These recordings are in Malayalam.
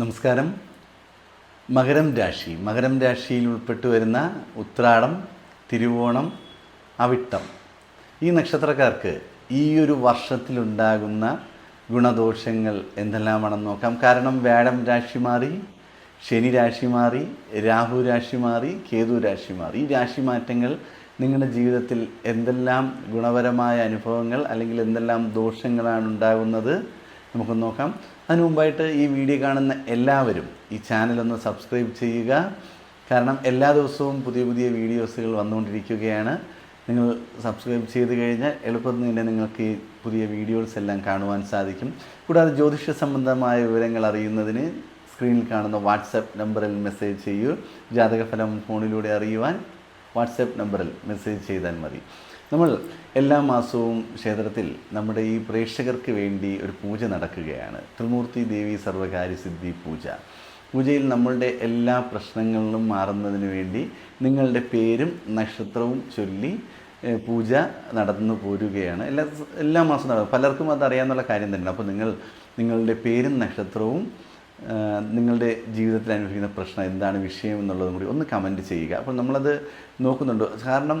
നമസ്കാരം. മകരം രാശി. മകരം രാശിയിൽ ഉൾപ്പെട്ടു വരുന്ന ഉത്രാടം തിരുവോണം അവിട്ടം. ഈ നക്ഷത്രക്കാർക്ക് ഈ ഒരു വർഷത്തിലുണ്ടാകുന്ന ഗുണദോഷങ്ങൾ എന്തെല്ലാമാണെന്ന് നോക്കാം. കാരണം വ്യാഴം രാശി മാറി ശനി രാശി മാറി രാഹു രാശി മാറി കേതു രാശി മാറി. ഈ രാശി മാറ്റങ്ങൾ നിങ്ങളുടെ ജീവിതത്തിൽ എന്തെല്ലാം ഗുണപരമായ അനുഭവങ്ങൾ അല്ലെങ്കിൽ എന്തെല്ലാം ദോഷങ്ങളാണ് ഉണ്ടാകുന്നത് നമുക്ക് നോക്കാം. അതിനു മുമ്പായിട്ട് ഈ വീഡിയോ കാണുന്ന എല്ലാവരും ഈ ചാനലൊന്ന് സബ്സ്ക്രൈബ് ചെയ്യുക. കാരണം എല്ലാ ദിവസവും പുതിയ പുതിയ വീഡിയോസുകൾ വന്നുകൊണ്ടിരിക്കുകയാണ്. നിങ്ങൾ സബ്സ്ക്രൈബ് ചെയ്ത് കഴിഞ്ഞാൽ എളുപ്പത്തിൽ തന്നെ നിങ്ങൾക്ക് ഈ പുതിയ വീഡിയോസ് എല്ലാം കാണുവാൻ സാധിക്കും. കൂടാതെ ജ്യോതിഷ സംബന്ധമായ വിവരങ്ങൾ അറിയുന്നതിന് സ്ക്രീനിൽ കാണുന്ന വാട്സപ്പ് നമ്പറിൽ മെസ്സേജ് ചെയ്യൂ. ജാതകഫലം ഫോണിലൂടെ അറിയുവാൻ വാട്സപ്പ് നമ്പറിൽ മെസ്സേജ് ചെയ്താൽ മതി. നമ്മൾ എല്ലാ മാസവും ക്ഷേത്രത്തിൽ നമ്മുടെ ഈ പ്രേക്ഷകർക്ക് വേണ്ടി ഒരു പൂജ നടക്കുകയാണ്. ത്രിമൂർത്തി ദേവി സർവകാര്യ സിദ്ധി പൂജ. പൂജയിൽ നമ്മളുടെ എല്ലാ പ്രശ്നങ്ങളിലും മാറുന്നതിന് വേണ്ടി നിങ്ങളുടെ പേരും നക്ഷത്രവും ചൊല്ലി പൂജ നടന്നു പോരുകയാണ്. എല്ലാ എല്ലാ മാസവും നടക്കും. പലർക്കും അത് അറിയാമെന്നുള്ള കാര്യം തന്നെ അപ്പോൾ നിങ്ങൾ നിങ്ങളുടെ പേരും നക്ഷത്രവും നിങ്ങളുടെ ജീവിതത്തിൽ അനുഭവിക്കുന്ന പ്രശ്നം എന്താണ് വിഷയം എന്നുള്ളതും കൂടി ഒന്ന് കമന്റ് ചെയ്യുക. അപ്പോൾ നമ്മളത് നോക്കുന്നുണ്ട്. കാരണം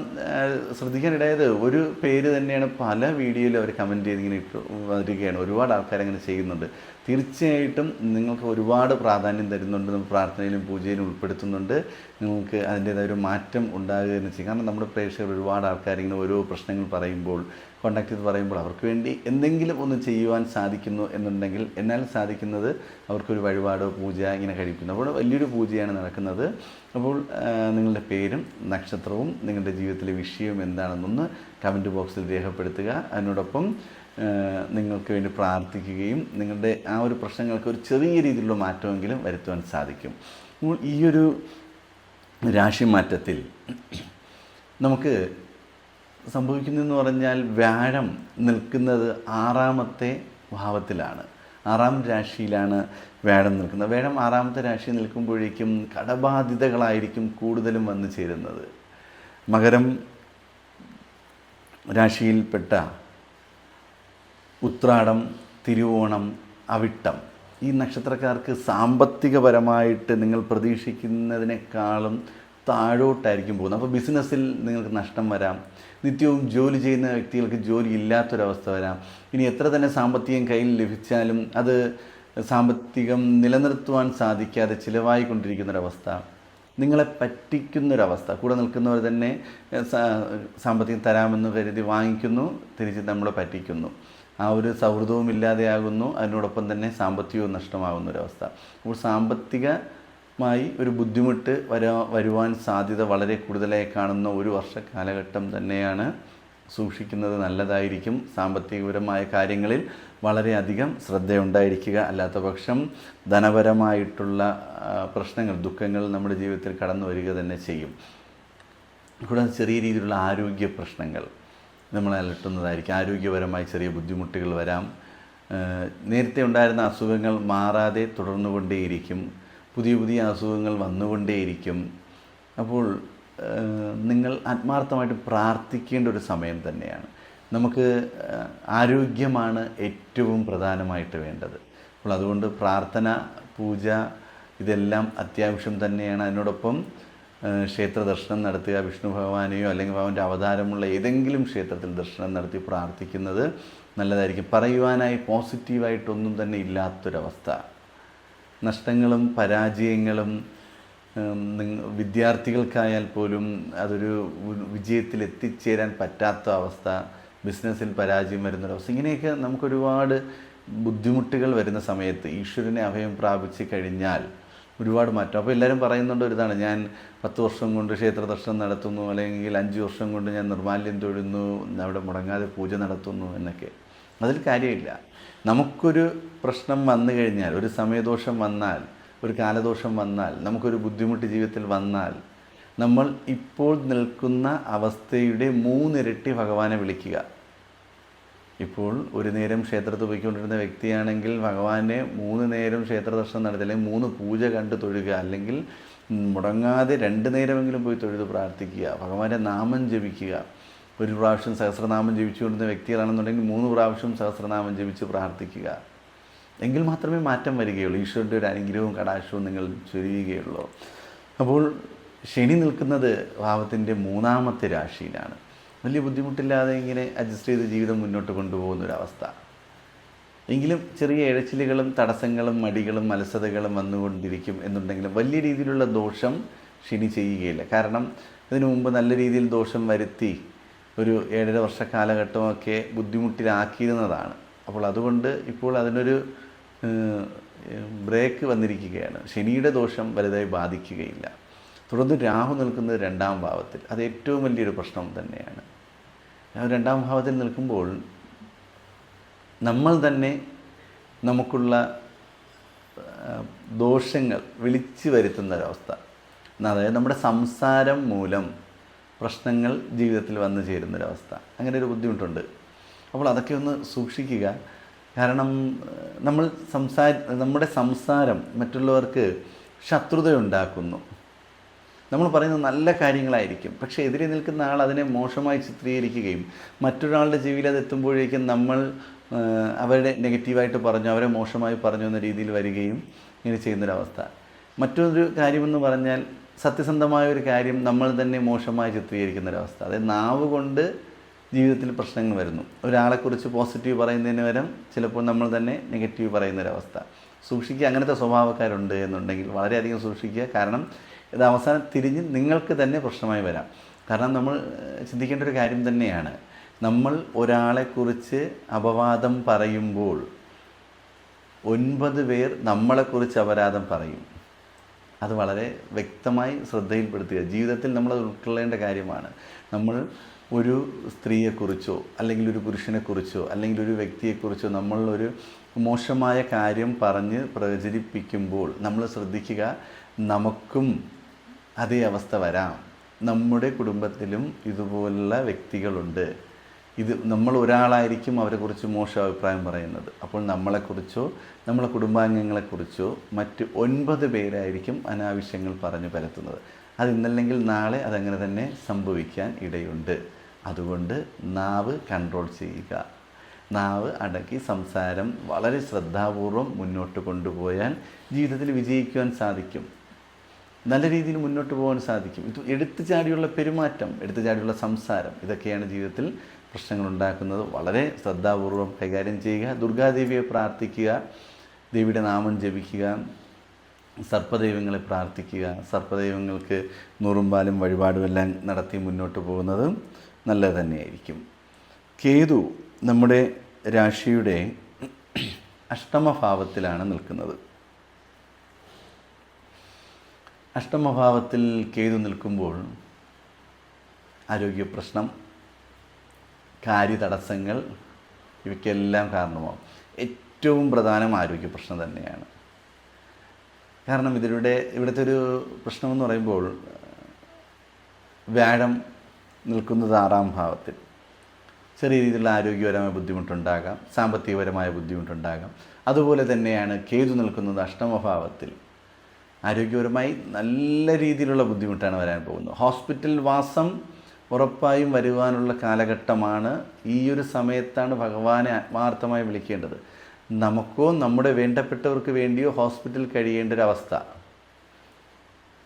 ശ്രദ്ധിക്കാനിടയത് ഒരു പേര് തന്നെയാണ് പല വീഡിയോയിലും അവർ കമന്റ് ചെയ്ത് ഇങ്ങനെ ഇട്ട് വരികയാണ്. ഒരുപാട് ആൾക്കാർ അങ്ങനെ ചെയ്യുന്നുണ്ട്. തീർച്ചയായിട്ടും നിങ്ങൾക്ക് ഒരുപാട് പ്രാധാന്യം തരുന്നുണ്ട്. പ്രാർത്ഥനയിലും പൂജയിലും ഉൾപ്പെടുത്തുന്നുണ്ട്. നിങ്ങൾക്ക് അതിന്റേതായ ഒരു മാറ്റം ഉണ്ടാകുക എന്ന് ചെയ്യും. കാരണം നമ്മുടെ പ്രേക്ഷകർ ഒരുപാട് ആൾക്കാർ ഇങ്ങനെ ഓരോ പ്രശ്നങ്ങൾ പറയുമ്പോൾ കോണ്ടാക്ട് ചെയ്ത് പറയുമ്പോൾ അവർക്ക് വേണ്ടി എന്തെങ്കിലും ഒന്ന് ചെയ്യുവാൻ സാധിക്കുന്നു എന്നുണ്ടെങ്കിൽ എന്നാൽ സാധിക്കുന്നത് അവർക്കൊരു വഴിപാടോ പൂജ ഇങ്ങനെ കഴിക്കുന്നു അപ്പോൾ വലിയൊരു പൂജയാണ് നടക്കുന്നത്. അപ്പോൾ നിങ്ങളുടെ പേരും നക്ഷത്രവും നിങ്ങളുടെ ജീവിതത്തിലെ വിഷയവും എന്താണെന്നൊന്ന് കമന്റ് ബോക്സിൽ രേഖപ്പെടുത്തുക. അതിനോടൊപ്പം നിങ്ങൾക്ക് വേണ്ടി പ്രാർത്ഥിക്കുകയും നിങ്ങളുടെ ആ ഒരു പ്രശ്നങ്ങൾക്ക് ഒരു ചെറിയ രീതിയിലുള്ള മാറ്റമെങ്കിലും വരുത്തുവാൻ സാധിക്കും. അപ്പോൾ ഈ ഒരു രാശിമാറ്റത്തിൽ നമുക്ക് സംഭവിക്കുന്നതെന്ന് പറഞ്ഞാൽ വ്യാഴം നിൽക്കുന്നത് ആറാമത്തെ ഭാവത്തിലാണ്. ആറാം രാശിയിലാണ് വേടം നിൽക്കുന്നത്. വേടം ആറാമത്തെ രാശി നിൽക്കുമ്പോഴേക്കും കടബാധിതകളായിരിക്കും കൂടുതലും വന്നു ചേരുന്നത്. മകരം രാശിയിൽപ്പെട്ട ഉത്രാടം തിരുവോണം അവിട്ടം ഈ നക്ഷത്രക്കാർക്ക് സാമ്പത്തികപരമായിട്ട് നിങ്ങൾ പ്രതീക്ഷിക്കുന്നതിനേക്കാളും താഴോട്ടായിരിക്കും പോകുന്നത്. അപ്പോൾ ബിസിനസ്സിൽ നിങ്ങൾക്ക് നഷ്ടം വരാം. നിത്യവും ജോലി ചെയ്യുന്ന വ്യക്തികൾക്ക് ജോലി ഇല്ലാത്തൊരവസ്ഥ വരാം. ഇനി എത്ര തന്നെ സാമ്പത്തികം കയ്യിൽ ലഭിച്ചാലും അത് സാമ്പത്തികം നിലനിർത്തുവാൻ സാധിക്കാതെ ചിലവായിക്കൊണ്ടിരിക്കുന്നൊരവസ്ഥ നിങ്ങളെ പറ്റിക്കുന്നൊരവസ്ഥ കൂടെ നിൽക്കുന്നവർ തന്നെ സാമ്പത്തികം തരാമെന്ന് കരുതി വാങ്ങിക്കുന്നു തിരിച്ച് നമ്മളെ പറ്റിക്കുന്നു. ആ ഒരു സൗഹൃദവും ഇല്ലാതെയാകുന്നു. അതിനോടൊപ്പം തന്നെ സാമ്പത്തികവും നഷ്ടമാകുന്ന ഒരവസ്ഥ അപ്പോൾ സാമ്പത്തികമായി ഒരു ബുദ്ധിമുട്ട് വരാ വരുവാൻ സാധ്യത വളരെ കൂടുതലായി കാണുന്ന ഒരു വർഷ കാലഘട്ടം തന്നെയാണ് സൂക്ഷിക്കുന്നത് നല്ലതായിരിക്കും. സാമ്പത്തികപരമായ കാര്യങ്ങളിൽ വളരെയധികം ശ്രദ്ധയുണ്ടായിരിക്കുക. അല്ലാത്ത പക്ഷം ധനപരമായിട്ടുള്ള പ്രശ്നങ്ങൾ ദുഃഖങ്ങൾ നമ്മുടെ ജീവിതത്തിൽ കടന്നു വരിക തന്നെ ചെയ്യും. കൂടാതെ ചെറിയ രീതിയിലുള്ള ആരോഗ്യ പ്രശ്നങ്ങൾ നമ്മളെ അലട്ടുന്നതായിരിക്കും. ആരോഗ്യപരമായി ചെറിയ ബുദ്ധിമുട്ടുകൾ വരാം. നേരത്തെ ഉണ്ടായിരുന്ന അസുഖങ്ങൾ മാറാതെ തുടർന്നുകൊണ്ടേയിരിക്കും. പുതിയ പുതിയ അസുഖങ്ങൾ വന്നുകൊണ്ടേയിരിക്കും. അപ്പോൾ നിങ്ങൾ ആത്മാർത്ഥമായിട്ട് പ്രാർത്ഥിക്കേണ്ട ഒരു സമയം തന്നെയാണ്. നമുക്ക് ആരോഗ്യമാണ് ഏറ്റവും പ്രധാനമായിട്ട് വേണ്ടത്. അപ്പോൾ അതുകൊണ്ട് പ്രാർത്ഥന പൂജ ഇതെല്ലാം അത്യാവശ്യം തന്നെയാണ്. അതിനോടൊപ്പം ക്ഷേത്ര ദർശനം നടത്തുക വിഷ്ണു ഭഗവാനെയോ അല്ലെങ്കിൽ ഭഗവാന്റെ അവതാരമുള്ള ഏതെങ്കിലും ക്ഷേത്രത്തിൽ ദർശനം നടത്തി പ്രാർത്ഥിക്കുന്നത് നല്ലതായിരിക്കും. പറയുവാനായി പോസിറ്റീവായിട്ടൊന്നും തന്നെ ഇല്ലാത്തൊരവസ്ഥ. നഷ്ടങ്ങളും പരാജയങ്ങളും വിദ്യാർത്ഥികൾക്കായാൽ പോലും അതൊരു വിജയത്തിൽ എത്തിച്ചേരാൻ പറ്റാത്ത അവസ്ഥ ബിസിനസ്സിൽ പരാജയം വരുന്നൊരവസ്ഥ ഇങ്ങനെയൊക്കെ നമുക്കൊരുപാട് ബുദ്ധിമുട്ടുകൾ വരുന്ന സമയത്ത് ഈശ്വരനെ അഭയം പ്രാപിച്ച് കഴിഞ്ഞാൽ ഒരുപാട് മാറ്റം. അപ്പോൾ എല്ലാവരും പറയുന്നുണ്ട് ഒരു ഇതാണ് ഞാൻ പത്ത് വർഷം കൊണ്ട് ക്ഷേത്ര ദർശനം നടത്തുന്നു അല്ലെങ്കിൽ അഞ്ച് വർഷം കൊണ്ട് ഞാൻ നിർമാല്യം തൊഴുന്നു അവിടെ മുടങ്ങാതെ പൂജ നടത്തുന്നു എന്നൊക്കെ. അതിൽ കാര്യമില്ല. നമുക്കൊരു പ്രശ്നം വന്നു കഴിഞ്ഞാൽ ഒരു സമയദോഷം വന്നാൽ ഒരു കാലദോഷം വന്നാൽ നമുക്കൊരു ബുദ്ധിമുട്ട് ജീവിതത്തിൽ വന്നാൽ നമ്മൾ ഇപ്പോൾ നിൽക്കുന്ന അവസ്ഥയുടെ മൂന്നിരട്ടി ഭഗവാനെ വിളിക്കുക. ഇപ്പോൾ ഒരു നേരം ക്ഷേത്രത്തിൽ പോയിക്കൊണ്ടിരുന്ന വ്യക്തിയാണെങ്കിൽ ഭഗവാനെ മൂന്ന് നേരം ക്ഷേത്ര ദർശനം നടത്തി അല്ലെങ്കിൽ മൂന്ന് പൂജ കണ്ട് തൊഴുക അല്ലെങ്കിൽ മുടങ്ങാതെ രണ്ട് നേരമെങ്കിലും പോയി തൊഴുത് പ്രാർത്ഥിക്കുക ഭഗവാന്റെ നാമം ജപിക്കുക ഒരു പ്രാവശ്യം സഹസ്രനാമം ജീവിച്ചുകൊണ്ടിരുന്ന വ്യക്തികളാണെന്നുണ്ടെങ്കിൽ മൂന്ന് പ്രാവശ്യം സഹസ്രനാമം ജപിച്ച് പ്രാർത്ഥിക്കുക. എങ്കിൽ മാത്രമേ മാറ്റം വരികയുള്ളൂ. ഈശ്വരന്റെ ഒരു അനുഗ്രഹവും കടാക്ഷവും നിങ്ങൾ ചൊരിയുകയുള്ളൂ. അപ്പോൾ ശനി നിൽക്കുന്നത് ഭാവത്തിന്റെ മൂന്നാമത്തെ രാശിയിലാണ്. വലിയ ബുദ്ധിമുട്ടില്ലാതെ ഇങ്ങനെ അഡ്ജസ്റ്റ് ചെയ്ത് ജീവിതം മുന്നോട്ട് കൊണ്ടുപോകുന്ന ഒരവസ്ഥ എങ്കിലും ചെറിയ ഇഴച്ചിലുകളും തടസ്സങ്ങളും മടികളും മലസതകളും വന്നുകൊണ്ടിരിക്കും എന്നുണ്ടെങ്കിലും വലിയ രീതിയിലുള്ള ദോഷം ശനി ചെയ്യുകയില്ല. കാരണം ഇതിനു മുമ്പ് നല്ല രീതിയിൽ ദോഷം വരുത്തി ഒരു ഏഴര വർഷ കാലഘട്ടമൊക്കെ ബുദ്ധിമുട്ടിലാക്കിയിരുന്നതാണ്. അപ്പോൾ അതുകൊണ്ട് ഇപ്പോൾ അതിനൊരു ബ്രേക്ക് വന്നിരിക്കുകയാണ്. ശനിയുടെ ദോഷം വലുതായി ബാധിക്കുകയില്ല. തുടർന്ന് രാഹു നിൽക്കുന്നത് രണ്ടാം ഭാവത്തിൽ. അത് ഏറ്റവും വലിയൊരു പ്രശ്നം തന്നെയാണ്. രണ്ടാം ഭാവത്തിൽ നിൽക്കുമ്പോൾ നമ്മൾ തന്നെ നമുക്കുള്ള ദോഷങ്ങൾ വിളിച്ചു വരുത്തുന്ന ഒരവസ്ഥ. അതായത് നമ്മുടെ സംസാരം മൂലം പ്രശ്നങ്ങൾ ജീവിതത്തിൽ വന്നു ചേരുന്നൊരവസ്ഥ. അങ്ങനെ ഒരു ബുദ്ധിമുട്ടുണ്ട്. അപ്പോൾ അതൊക്കെ ഒന്ന് സൂക്ഷിക്കുക. കാരണം നമ്മൾ സംസാര നമ്മുടെ സംസാരം മറ്റുള്ളവർക്ക് ശത്രുതയുണ്ടാക്കുന്നു. നമ്മൾ പറയുന്നത് നല്ല കാര്യങ്ങളായിരിക്കും. പക്ഷേ എതിരെ നിൽക്കുന്ന ആൾ അതിനെ മോശമായി ചിത്രീകരിക്കുകയും മറ്റൊരാളുടെ അത് എത്തുമ്പോഴേക്കും നമ്മൾ അവരുടെ നെഗറ്റീവായിട്ട് പറഞ്ഞു അവരെ മോശമായി പറഞ്ഞു എന്ന രീതിയിൽ വരികയും ഇങ്ങനെ ചെയ്യുന്നൊരവസ്ഥ. മറ്റൊരു കാര്യമെന്ന് പറഞ്ഞാൽ സത്യസന്ധമായ ഒരു കാര്യം നമ്മൾ തന്നെ മോശമായി ചിത്രീകരിക്കുന്ന ഒരവസ്ഥ അതായത് നാവ് കൊണ്ട് ജീവിതത്തിൽ പ്രശ്നങ്ങൾ വരുന്നു. ഒരാളെക്കുറിച്ച് പോസിറ്റീവ് പറയുന്നതിന് പകരം ചിലപ്പോൾ നമ്മൾ തന്നെ നെഗറ്റീവ് പറയുന്ന പറയുന്നൊരവസ്ഥ. സൂക്ഷിക്കുക അങ്ങനത്തെ സ്വഭാവക്കാരുണ്ട് എന്നുണ്ടെങ്കിൽ വളരെയധികം സൂക്ഷിക്കുക. കാരണം ഇത് അവസാനം തിരിഞ്ഞ് നിങ്ങൾക്ക് തന്നെ പ്രശ്നമായി വരാം. കാരണം നമ്മൾ ചിന്തിക്കേണ്ട ഒരു കാര്യം തന്നെയാണ്. നമ്മൾ ഒരാളെക്കുറിച്ച് അപവാദം പറയുമ്പോൾ ഒൻപത് പേർ നമ്മളെക്കുറിച്ച് അപരാധം പറയും. അത് വളരെ വ്യക്തമായി ശ്രദ്ധയിൽപ്പെടുത്തുക. ജീവിതത്തിൽ നമ്മൾ അത് ഉൾക്കൊള്ളേണ്ട കാര്യമാണ്. നമ്മൾ ഒരു സ്ത്രീയെക്കുറിച്ചോ അല്ലെങ്കിൽ ഒരു പുരുഷനെക്കുറിച്ചോ അല്ലെങ്കിൽ ഒരു വ്യക്തിയെക്കുറിച്ചോ നമ്മളൊരു മോശമായ കാര്യം പറഞ്ഞ് പ്രചരിപ്പിക്കുമ്പോൾ നമ്മൾ ശ്രദ്ധിക്കുക നമുക്കും അതേ അവസ്ഥ വരാം. നമ്മുടെ കുടുംബത്തിലും ഇതുപോലുള്ള വ്യക്തികളുണ്ട്. ഇത് നമ്മൾ ഒരാളായിരിക്കും അവരെക്കുറിച്ച് മോശം അഭിപ്രായം പറയുന്നത്. അപ്പോൾ നമ്മളെക്കുറിച്ചോ നമ്മളെ കുടുംബാംഗങ്ങളെക്കുറിച്ചോ മറ്റ് ഒൻപത് പേരായിരിക്കും അനാവശ്യങ്ങൾ പറഞ്ഞു പരത്തുന്നത്. അത് ഇന്നല്ലെങ്കിൽ നാളെ അതങ്ങനെ തന്നെ സംഭവിക്കാൻ ഇടയുണ്ട്. അതുകൊണ്ട് നാവ് കൺട്രോൾ ചെയ്യുക. നാവ് അടക്കി സംസാരം വളരെ ശ്രദ്ധാപൂർവം മുന്നോട്ട് കൊണ്ടുപോയാൽ ജീവിതത്തിൽ വിജയിക്കുവാൻ സാധിക്കും. നല്ല രീതിയിൽ മുന്നോട്ട് പോകാൻ സാധിക്കും. ഇത് എടുത്തു ചാടിയുള്ള പെരുമാറ്റം എടുത്തു ചാടിയുള്ള സംസാരം ഇതൊക്കെയാണ് ജീവിതത്തിൽ പ്രശ്നങ്ങൾ ഉണ്ടാക്കുന്നത് വളരെ ശ്രദ്ധാപൂർവം കൈകാര്യം ചെയ്യുക. ദുർഗാദേവിയെ പ്രാർത്ഥിക്കുക. ദേവിയുടെ നാമം ജപിക്കുക. സർപ്പദൈവങ്ങളെ പ്രാർത്ഥിക്കുക. സർപ്പദൈവങ്ങൾക്ക് നൂറുമ്പാലും വഴിപാടും എല്ലാം നടത്തി മുന്നോട്ട് പോകുന്നത് നല്ലത് തന്നെയായിരിക്കും. കേതു നമ്മുടെ രാശിയുടെ അഷ്ടമഭാവത്തിലാണ് നിൽക്കുന്നത്. അഷ്ടമഭാവത്തിൽ കേതു നിൽക്കുമ്പോൾ ആരോഗ്യ പ്രശ്നം കാര്യതടസ്സങ്ങൾ ഇവയ്ക്കെല്ലാം കാരണമാകും ഏറ്റവും പ്രധാനം ആരോഗ്യ പ്രശ്നം തന്നെയാണ്. കാരണം ഇതിലൂടെ ഇവിടുത്തെ ഒരു പ്രശ്നമെന്ന് പറയുമ്പോൾ വ്യാഴം നിൽക്കുന്നത് ആറാം ഭാവത്തിൽ. ചെറിയ രീതിയിലുള്ള ആരോഗ്യപരമായ ബുദ്ധിമുട്ടുണ്ടാകാം സാമ്പത്തികപരമായ ബുദ്ധിമുട്ടുണ്ടാകാം. അതുപോലെ തന്നെയാണ് കേതു നിൽക്കുന്നത് അഷ്ടമഭാവത്തിൽ ആരോഗ്യപരമായി നല്ല രീതിയിലുള്ള ബുദ്ധിമുട്ടാണ് വരാൻ പോകുന്നത്. ഹോസ്പിറ്റൽ വാസം ഉറപ്പായും വരുവാനുള്ള കാലഘട്ടമാണ് ഈ ഒരു സമയത്താണ് ഭഗവാനെ ആത്മാർത്ഥമായി വിളിക്കേണ്ടത്. നമുക്കോ നമ്മുടെ വേണ്ടപ്പെട്ടവർക്ക് വേണ്ടിയോ ഹോസ്പിറ്റലിൽ കഴിയേണ്ട ഒരു അവസ്ഥ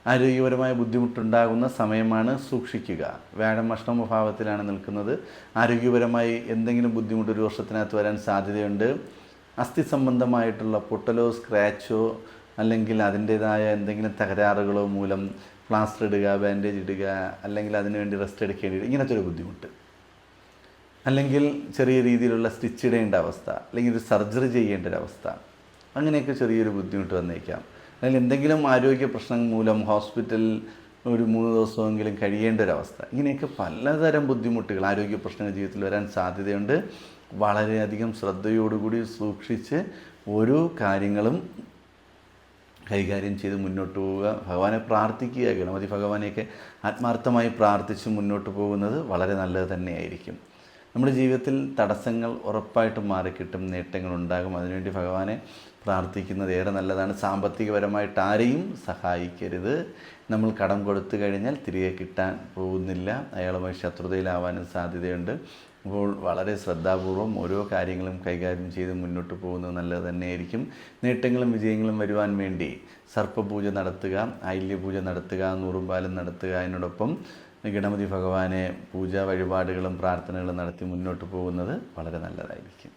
ആരോഗ്യപരമായ ബുദ്ധിമുട്ടുണ്ടാകുന്ന സമയമാണ് സൂക്ഷിക്കുക. വ്യാഴം അഷ്ടമഭാവത്തിലാണ് നിൽക്കുന്നത്. ആരോഗ്യപരമായി എന്തെങ്കിലും ബുദ്ധിമുട്ട് ഒരു വർഷത്തിനകത്ത് വരാൻ സാധ്യതയുണ്ട്. അസ്ഥി സംബന്ധമായിട്ടുള്ള പൊട്ടലോ സ്ക്രാച്ചോ അല്ലെങ്കിൽ അതിന്റേതായ എന്തെങ്കിലും തകരാറുകളോ മൂലം പ്ലാസ്റ്റർ ഇടുക ബാൻഡേജ് ഇടുക അല്ലെങ്കിൽ അതിനുവേണ്ടി റെസ്റ്റ് എടുക്കേണ്ടി ഇങ്ങനത്തെ ഒരു ബുദ്ധിമുട്ട്. അല്ലെങ്കിൽ ചെറിയ രീതിയിലുള്ള സ്റ്റിച്ച് ഇടേണ്ട അവസ്ഥ അല്ലെങ്കിൽ ഒരു സർജറി ചെയ്യേണ്ട ഒരു അവസ്ഥ. അങ്ങനെയൊക്കെ ചെറിയൊരു ബുദ്ധിമുട്ട് വന്നേക്കാം. അല്ലെങ്കിൽ എന്തെങ്കിലും ആരോഗ്യ പ്രശ്നം മൂലം ഹോസ്പിറ്റലിൽ ഒരു മൂന്ന് ദിവസമെങ്കിലും കഴിയേണ്ട ഒരു അവസ്ഥ. ഇങ്ങനെയൊക്കെ പലതരം ബുദ്ധിമുട്ടുകൾ ആരോഗ്യ പ്രശ്നങ്ങൾ ജീവിതത്തിൽ വരാൻ സാധ്യതയുണ്ട്. വളരെയധികം ശ്രദ്ധയോടുകൂടി സൂക്ഷിച്ച് ഓരോ കാര്യങ്ങളും കൈകാര്യം ചെയ്ത് മുന്നോട്ട് പോവുക. ഭഗവാനെ പ്രാർത്ഥിക്കുക. ഗണപതി ഭഗവാനെയൊക്കെ ആത്മാർത്ഥമായി പ്രാർത്ഥിച്ച് മുന്നോട്ട് പോകുന്നത് വളരെ നല്ലത് തന്നെയായിരിക്കും. നമ്മുടെ ജീവിതത്തിൽ തടസ്സങ്ങൾ ഉറപ്പായിട്ടും മാറിക്കിട്ടും നേട്ടങ്ങൾ ഉണ്ടാകും. അതിനുവേണ്ടി ഭഗവാനെ പ്രാർത്ഥിക്കുന്നത് ഏറെ നല്ലതാണ്. സാമ്പത്തികപരമായിട്ട് ആരെയും സഹായിക്കരുത്. നമ്മൾ കടം കൊടുത്തു കഴിഞ്ഞാൽ തിരികെ കിട്ടാൻ പോകുന്നില്ല. അയാളുമായി ശത്രുതയിലാവാനും സാധ്യതയുണ്ട്. അപ്പോൾ വളരെ ശ്രദ്ധാപൂർവം ഓരോ കാര്യങ്ങളും കൈകാര്യം ചെയ്ത് മുന്നോട്ട് പോകുന്നത് നല്ലത് തന്നെയായിരിക്കും. നേട്ടങ്ങളും വിജയങ്ങളും വരുവാൻ വേണ്ടി സർപ്പപൂജ നടത്തുക ഐല്യപൂജ നടത്തുക നൂറുപാലം നടത്തുക അതിനോടൊപ്പം ഗണപതി ഭഗവാനെ പൂജാ വഴിപാടുകളും പ്രാർത്ഥനകളും നടത്തി മുന്നോട്ട് പോകുന്നത് വളരെ നല്ലതായിരിക്കും.